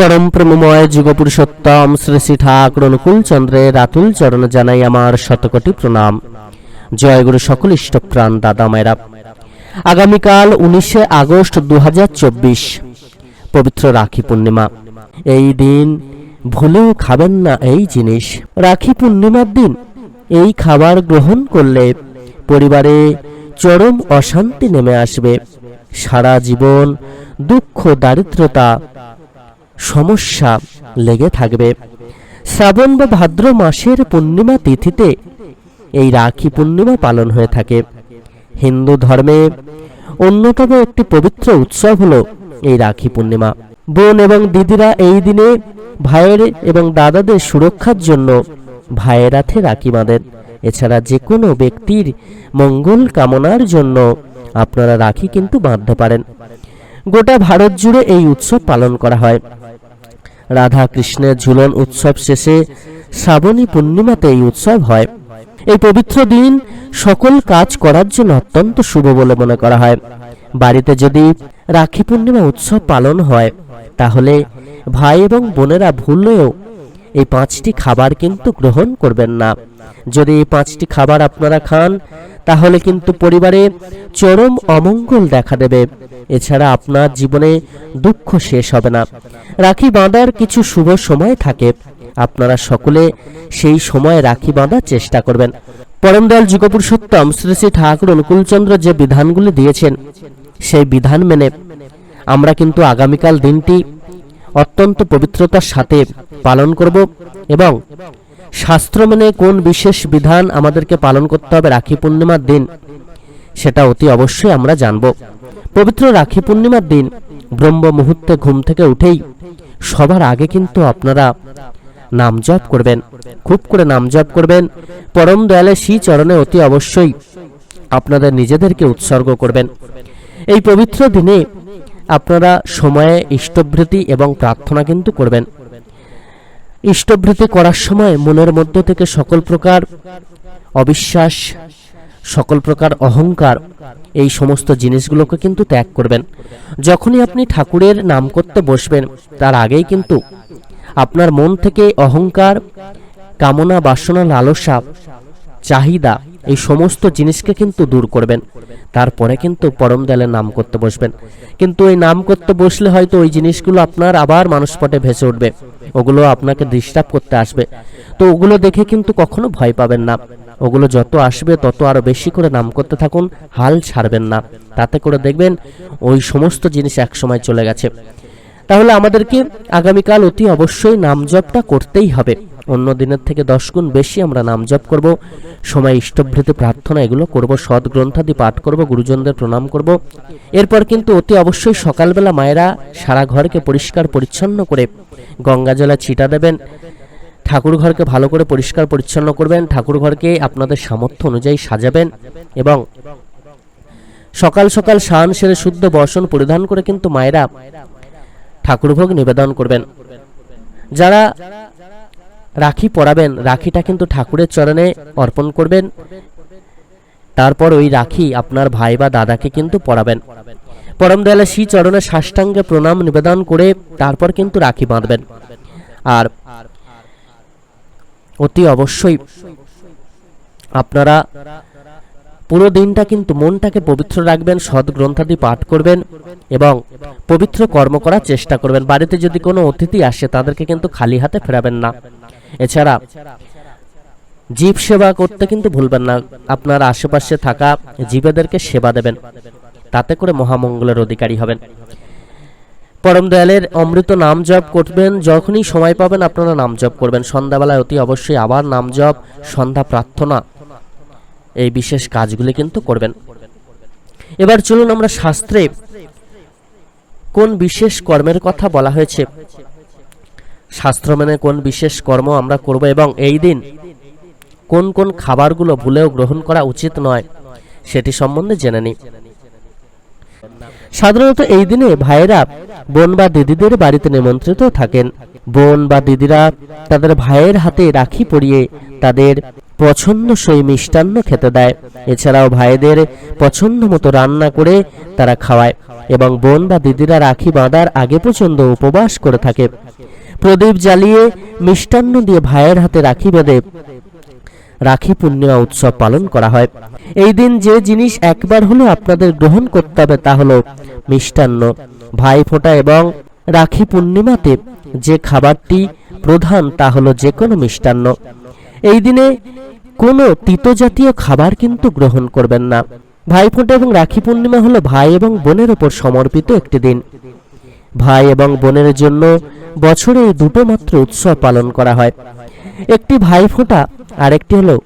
পরম প্রেমময় যুগপুরুষোত্তম শ্রী শ্রী ঠাকুর অনুকূল চন্দ্রের রাতুল চরণ জানাই আমার শতকোটি প্রণাম। জয়গুরু সকল ইষ্টপ্রাণ দাদা মায়েরা। আগামীকাল উনিশে আগস্ট দুহাজার চব্বিশ, পবিত্র রাখি পূর্ণিমা। এই দিন ভুলেও খাবেন না এই জিনিস। রাখি পূর্ণিমার দিন এই খাবার গ্রহণ করলে পরিবারে চরম অশান্তি নেমে আসবে। সারা জীবন দুঃখ, দারিদ্রতা সমস্যা লেগে থাকবে। শ্রাবণ বা ভাদ্র মাসের পূর্ণিমা তিথিতে এই রাখি পূর্ণিমা পালন হয়ে থাকে। হিন্দু ধর্মে অন্যতম একটি পবিত্র উৎসব হলো এই রাখি পূর্ণিমা। বোন এবং দিদিরা এই দিনে ভাইয়ের এবং দাদাদের সুরক্ষার জন্য ভাইয়ের হাতে রাখি বাঁধেন এছাড়া যে কোনো ব্যক্তির মঙ্গল কামনার জন্য আপনারা রাখি কিন্তু বাঁধতে পারেন। গোটা ভারত জুড়ে এই উৎসব পালন করা হয়। রাধা কৃষ্ণের ঝুলন উৎসব শেষে শ্রাবণী পূর্ণিমাতে এই উৎসব হয়। এই পবিত্র দিন সকল কাজ করার জন্য অত্যন্ত শুভ বলে মনে করা হয়। বাড়িতে যদি রাখি পূর্ণিমা উৎসব পালন হয়, তাহলে ভাই এবং বোনেরা ভুললেও এই পাঁচটি খাবার কিন্তু গ্রহণ করবেন না। যদি এই পাঁচটি খাবার আপনারা খান, তাহলে কিন্তু পরিবারে চরম অমঙ্গল দেখা দেবে। এছাড়া আপনার জীবনে দুঃখ শেষ হবে না। রাখি বাঁধার কিছু শুভ সময় থাকে। আপনারা সকলে সেই সময় রাখি বাঁধার চেষ্টা করবেন। পরমদয়াল যুগপুরুষোত্তম শ্রী শ্রী ঠাকুর অনুকূলচন্দ্র যে বিধানগুলি দিয়েছেন, সেই বিধান মেনে আমরা কিন্তু আগামীকাল দিনটি অত্যন্ত পবিত্রতার সাথে পালন করব এবং শাস্ত্র মেনে কোন বিশেষ বিধান আমাদেরকে পালন করতে হবে রাখি পূর্ণিমার দিন, সেটা অতি অবশ্যই আমরা জানব। পবিত্র রাখি পূর্ণিমার দিন, ব্রহ্ম মুহূর্তে ঘুম থেকে উঠেই সবার আগে কিন্তু আপনারা নাম জপ করবেন। খুব করে নাম জপ করবেন। পরম দয়ালের শ্রী চরণে অতি অবশ্যই আপনাদের নিজেদেরকে উৎসর্গ করবেন। এই পবিত্র দিনে আপনারা সময়ে ইষ্টভৃতি এবং প্রার্থনা কিন্তু করবেন। ইষ্টভৃতি করার সময় মনের মধ্য থেকে সকল প্রকার অবিশ্বাস সকল প্রকার অহংকার এই সমস্ত জিনিসগুলোকে কিন্তু ত্যাগ করবেন। যখনই আপনি ঠাকুরের নাম করতে বসবেন, তার আগেই কিন্তু আপনার মন থেকে অহংকার, কামনা, বাসনা, লালসা, চাহিদা এই সমস্ত জিনিসকে কিন্তু দূর করবেন। তারপরে কিন্তু পরম দয়ালের নাম করতে বসবেন। কিন্তু এই নাম করতে বসলে হয়তো ওই জিনিসগুলো আপনার আবার মানুষপটে ভেসে উঠবে। ওগুলো আপনাকে ডিস্টার্ব করতে আসবে। তো ওগুলো দেখে কিন্তু কখনো ভয় পাবেন না। ওগুলো যত আসবে তত আরও বেশি করে নাম করতে থাকুন, হাল ছাড়বেন না। তাতে করে দেখবেন ওই সমস্ত জিনিস একসময় চলে গেছে। তাহলে আমাদেরকে আগামীকাল অতি অবশ্যই নাম জপটা করতেই হবে। অন্য দিনের থেকে দশ গুণ বেশি আমরা নাম জপ করব। সময় ইষ্টভৃতি প্রার্থনা এগুলো করব, সৎ গ্রন্থাদি পাঠ করব, গুরুজনদের প্রণাম করব। এরপর কিন্তু অতি অবশ্যই সকালবেলা মায়েরা সারা ঘরকে পরিষ্কার পরিচ্ছন্ন করে গঙ্গা জলে ছিটা দেবেন। ঠাকুর ঘরকে ভালো করে পরিষ্কার পরিচ্ছন্ন করবেন ঠাকুর ঘরকে আপনাদের সামর্থ্য অনুযায়ী সাজাবেন এবং সকাল সকাল স্নান সেরে শুদ্ধ বসন পরিধান করে কিন্তু মায়েরা ঠাকুরভোগ নিবেদন করবেন। যারা রাখি পরাবেন, রাখিটা কিন্তু ঠাকুরের চরণে অর্পণ করবেন। তারপর ওই রাখি আপনার ভাই বা দাদাকে কিন্তু পরাবেন। পরম দয়ালে শ্রী চরণে সাষ্টাঙ্গে প্রণাম নিবেদন করে তারপর কিন্তু রাখি বাঁধবেন। আর অতি অবশ্যই। আপনারা পুরো দিনটা কিন্তু মনটাকে পবিত্র রাখবেন, সৎ গ্রন্থাদি পাঠ করবেন এবং পবিত্র কর্ম করার চেষ্টা করবেন। বাড়িতে যদি কোনো অতিথি আসে, তাদেরকে কিন্তু খালি হাতে ফেরাবেন না। এছাড়া জীব সেবা করতে কিন্তু ভুলবেন না। আপনার আশেপাশে থাকা জীবেদেরকে সেবা দেবেন। তাতে করে মহামঙ্গলের অধিকারী হবেন। পরম দয়ালের অমৃত নাম জপ করবেন। যখনই সময় পাবেন আপনারা নাম জপ করবেন। সন্ধ্যাবেলায় অতি অবশ্যই আবার নাম জপ, সন্ধ্যা প্রার্থনা এই বিশেষ কাজগুলি কিন্তু করবেন। এবার চলুন আমরা শাস্ত্রে কোন বিশেষ কর্মের কথা বলা হয়েছে। শাস্ত্র মেনে কোন বিশেষ কর্ম আমরা করব এবং এই দিন কোন কোন খাবারগুলো ভুলেও গ্রহণ করা উচিত নয়, সেটি সম্বন্ধে জেনে নিই। সাধারণত এই দিনে ভাইয়েরা বোন বা দিদিদের বাড়িতে নিমন্ত্রিত থাকেন। বোন বা দিদিরা তাদের ভাইয়ের হাতে রাখি পরিয়ে তাদের পছন্দসই মিষ্টান্ন খেতে দেয়। এছাড়াও ভাইদের পছন্দ মতো রান্না করে তারা খাওয়ায় এবং বোন বা দিদিরা রাখি বাঁধার আগে পর্যন্ত উপবাস করে থাকে। প্রদীপ জ্বালিয়ে মিষ্টান্ন দিয়ে ভাইয়ের হাতে রাখি বেঁধে রাখি পূর্ণিমা উৎসব পালন করা হয়। এই দিন যে জিনিস একবার হলেও আপনাদের গ্রহণ করতে হবে তা হলো মিষ্টান্ন। ভাই ফোঁটা এবং রাখি পূর্ণিমাতে যে খাবারটি প্রধান তা হলো যে কোনো মিষ্টান্ন। এই দিনে কোনো তিতো জাতীয় খাবার কিন্তু গ্রহণ করবেন না। ভাইফোঁটা এবং রাখি পূর্ণিমা হলো ভাই এবং বোনের ওপর সমর্পিত একটি দিন। ভাই এবং বোনের জন্য বছরে এই দুটো মাত্র উৎসব পালন করা হয়। একটি ভাইফোঁটা আরেকটি হলো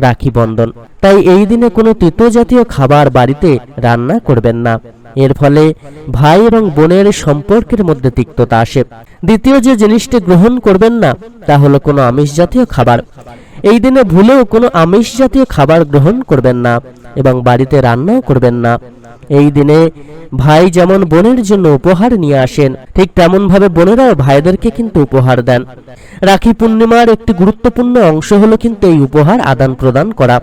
রাখি বন্ধন। তাই এই দিনে কোনো তৃতীয় জাতীয় খাবার বাড়িতে রান্না করবেন না। এর ফলে ভাই এবং বোনের সম্পর্কের মধ্যে তিক্ততা আসে। দ্বিতীয় যে জিনিসটি গ্রহণ করবেন না, তা হলো কোনো আমিষ জাতীয় খাবার। এই দিনে ভুলেও কোনো আমিষ জাতীয় খাবার গ্রহণ করবেন না এবং বাড়িতে রান্নাও করবেন না। এই দিনে ভাই যেমন বোনের জন্য উপহার নিয়ে আসেন, ঠিক তেমন ভাবে বোনেরাও ভাইদেরকে কিন্তু উপহার দেন। রাখি পূর্ণিমার একটি গুরুত্বপূর্ণ অংশ হলো কিন্তু এই উপহার আদান প্রদান করা।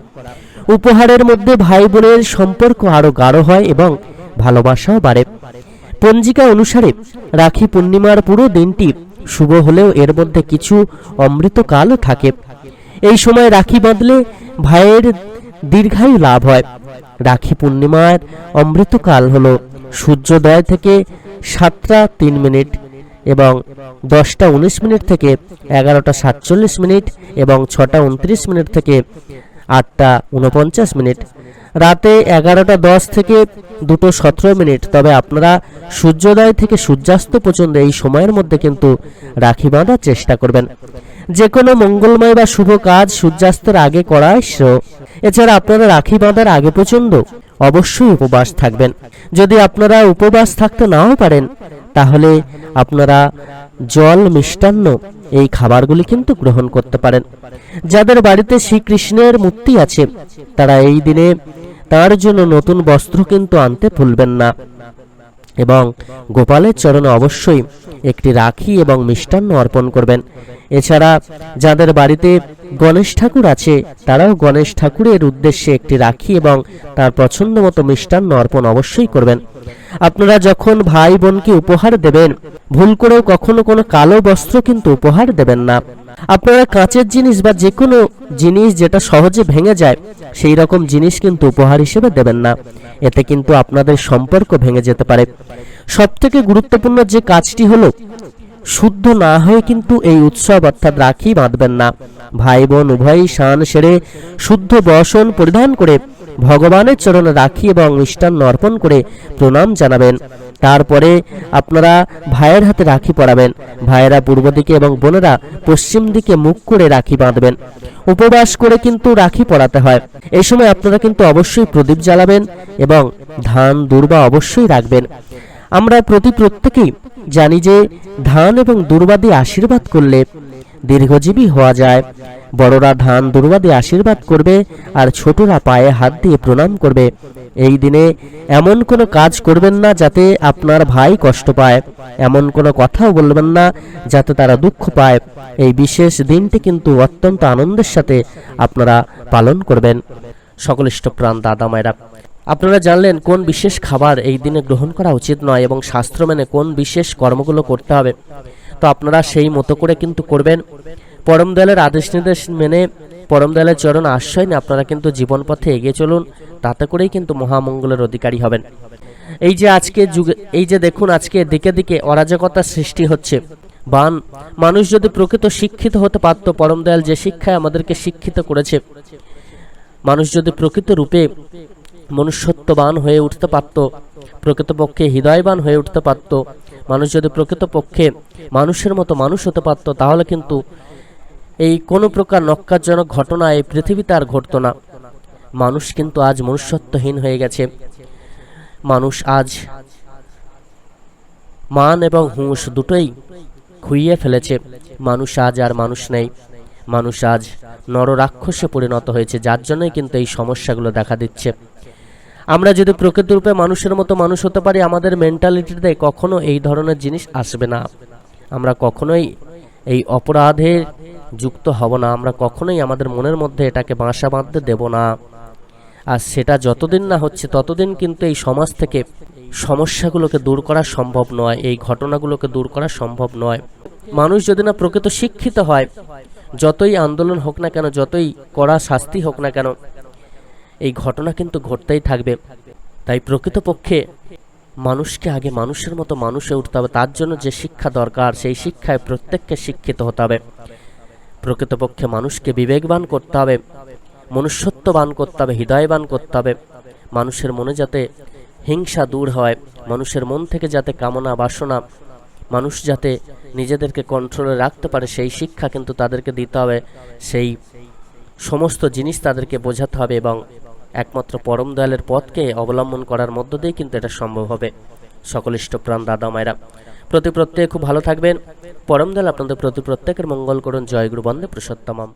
উপহারের মধ্যে ভাই বোনের সম্পর্ক আরও গাঢ় হয় এবং ভালোবাসাও বাড়ে। পঞ্জিকা অনুসারে রাখি পূর্ণিমার পুরো দিনটি শুভ হলেও এর মধ্যে কিছু অমৃতকালও থাকে। এই সময় রাখি বাঁধলে ভাইয়ের দীর্ঘায়ু লাভ হয়। রাখি পূর্ণিমার অমৃতকাল হলো সূর্যোদয় থেকে সাতটা তিন মিনিট এবং দশটা উনিশ মিনিট থেকে এগারোটা সাতচল্লিশ মিনিট এবং ছটা উনত্রিশ মিনিট থেকে আটটা উনপঞ্চাশ মিনিট। রাতে এগারোটা দশ থেকে দুটো সতেরো মিনিট। তবে আপনারা সূর্যোদয় থেকে সূর্যাস্ত পর্যন্ত এই সময়ের মধ্যে কিন্তু রাখি বাঁধার চেষ্টা করবেন। যে কোনো মঙ্গলময় বা শুভ কাজ সূর্যাস্তের আগে করাই শ্রেয় এছাড়া আপনারা রাখি বাঁধার আগে পর্যন্ত অবশ্যই উপবাস থাকবেন। যদি আপনারা উপবাস থাকতে নাও পারেন, তাহলে আপনারা জল মিষ্টান্ন এই খাবারগুলি কিন্তু গ্রহণ করতে পারেন। যাদের বাড়িতে শ্রীকৃষ্ণের মূর্তি আছে, তারা এই দিনে তার জন্য নতুন বস্ত্র কিন্তু আনতে ভুলবেন না। এবং গোপালের চরণে অবশ্যই একটি রাখি এবং মিষ্টান্ন অর্পণ করবেন। এছাড়া যাদের বাড়িতে গণেশ ঠাকুর আছে, তারাও গণেশ ঠাকুরের উদ্দেশ্যে একটি রাখি এবং তার পছন্দ মতো মিষ্টান্ন অর্পণ অবশ্যই করবেন। আপনারা যখন ভাই বোনকে উপহার দেবেন ভুল করেও কখনো কোনো কালো বস্ত্র কিন্তু উপহার দেবেন না। আপনারা কাঁচের জিনিস বা যে কোনো জিনিস যেটা সহজে ভেঙে যায়, সেই রকম জিনিস কিন্তু উপহার হিসেবে দেবেন না। এতে কিন্তু আপনাদের সম্পর্ক ভেঙে যেতে পারে। সব থেকে গুরুত্বপূর্ণ যে কাজটি হলো, শুদ্ধ না হয়ে কিন্তু এই উৎসব অর্থাৎ রাখি বাঁধবেন না। ভাই বোন উভয়ই শান সেরে শুদ্ধ বসন পরিধান করে ভগবানের চরণে রাখি এবং মিষ্টান্ন অর্পণ করে প্রণাম জানাবেন। তারপরে আপনারা ভাইয়ের হাতে রাখি পরাবেন। ভাইয়েরা পূর্ব দিকে এবং বোনেরা পশ্চিম দিকে মুখ করে রাখি বাঁধবেন। উপবাস করে কিন্তু রাখি পরাতে হয়। এই সময় আপনারা কিন্তু অবশ্যই প্রদীপ জ্বালাবেন এবং ধান, দুর্বা অবশ্যই রাখবেন। আমরা প্রতি প্রত্যেকেই জানি যে ধান এবং দুর্বাদি আশীর্বাদ করলে দীর্ঘজীবী হওয়া যায়। বড়রা ধান দুর্বাদি আশীর্বাদ করবে আর ছোটরা পায়ে হাত দিয়ে প্রণাম করবে। এই দিনে এমন কোনো কাজ করবেন না যাতে আপনার ভাই কষ্ট পায়। এমন কোনো কথাও বলবেন না যাতে তারা দুঃখ পায়। এই বিশেষ দিনটি কিন্তু অত্যন্ত আনন্দের সাথে আপনারা পালন করবেন। সকল ইষ্টপ্রাণ দাদা মায়েরা, আপনারা জানলেন কোন বিশেষ খাবার এই দিনে গ্রহণ করা উচিত নয় এবং শাস্ত্র মেনে কোন বিশেষ কর্মগুলো করতে হবে। তো আপনারা সেই মতো করে কিন্তু করবেন। পরম দয়ালের আদেশ নির্দেশ মেনে পরম দয়ালের চরণ আশ্রয় নিয়ে আপনারা কিন্তু জীবন পথে এগিয়ে চলুন, তাতে করেই কিন্তু মহামঙ্গলের অধিকারী হবেন। এই যে আজকে যুগে, এই যে দেখুন আজকে দিকে দিকে অরাজকতা সৃষ্টি হচ্ছে। বান, মানুষ যদি প্রকৃত শিক্ষিত হতে পারত, পরম দয়াল যে শিক্ষায় আমাদেরকে শিক্ষিত করেছে, মানুষ যদি প্রকৃত রূপে মনুষ্যত্ববান হয়ে উঠতে পারত, প্রকৃতপক্ষে হৃদয়বান হয়ে উঠতে পারত, মানুষ যদি প্রকৃতপক্ষে মানুষের মতো মানুষ হতে পারত, তাহলে কিন্তু এই কোনো প্রকার নক্কারজনক ঘটনা এই পৃথিবীতে আর ঘটতো না। মানুষ কিন্তু আজ মনুষ্যত্বহীন হয়ে গেছে। মানুষ আজ মান এবং হুঁশ দুটোই খুইয়ে ফেলেছে। মানুষ আজ আর মানুষ নেই। মানুষ আজ নররাক্ষসে পরিণত হয়েছে, যার জন্যই কিন্তু এই সমস্যাগুলো দেখা দিচ্ছে। আমরা যদি প্রকৃতরূপে মানুষের মতো মানুষ হতে পারি, আমাদের মেন্টালিটিতে কখনো এই ধরনের জিনিস আসবে না। আমরা কখনোই এই অপরাধের যুক্ত হব না, আমরা কখনোই আমাদের মনের মধ্যে এটাকে বাসা বাঁধতে দেব না। আর সেটা যতদিন না হচ্ছে, ততদিন কিন্তু এই সমাজ থেকে সমস্যাগুলোকে দূর করা সম্ভব নয়, এই ঘটনাগুলোকে দূর করা সম্ভব নয়। মানুষ যদি না প্রকৃত শিক্ষিত হয়, যতই আন্দোলন হোক না কেন, যতই কড়া শাস্তি হোক না কেন, এই ঘটনা কিন্তু ঘটতেই থাকবে। তাই প্রকৃতপক্ষে মানুষকে আগে মানুষের মতো মানুষে উঠতে হবে, তার জন্য যে শিক্ষা দরকার, সেই শিক্ষায় প্রত্যেককে শিক্ষিত হতে হবে। প্রকৃতপক্ষে মানুষকে বিবেকবান করতে হবে, মনুষ্যত্ববান করতে হবে, হৃদয়বান করতে হবে। মানুষের মনে যাতে হিংসা দূর হয়, মানুষের মন থেকে যাতে কামনা, বাসনা, মানুষ যাতে নিজেদেরকে কন্ট্রোলে রাখতে পারে, সেই শিক্ষা কিন্তু তাদেরকে দিতে হবে, সেই সমস্ত জিনিস তাদেরকে বোঝাতে হবে এবং একমাত্র পরম দয়ালের পথকে অবলম্বন করার মধ্য দিয়ে কিন্তু এটা সম্ভব হবে। সকলিষ্ট প্রাণ দাদা, মায়েরা প্রতি প্রত্যেকে খুব ভালো থাকবেন। পরম দয়াল আপনাদের প্রতি প্রত্যেকের মঙ্গল করুন। জয়গুরু বন্দে পুরুষোত্তমম।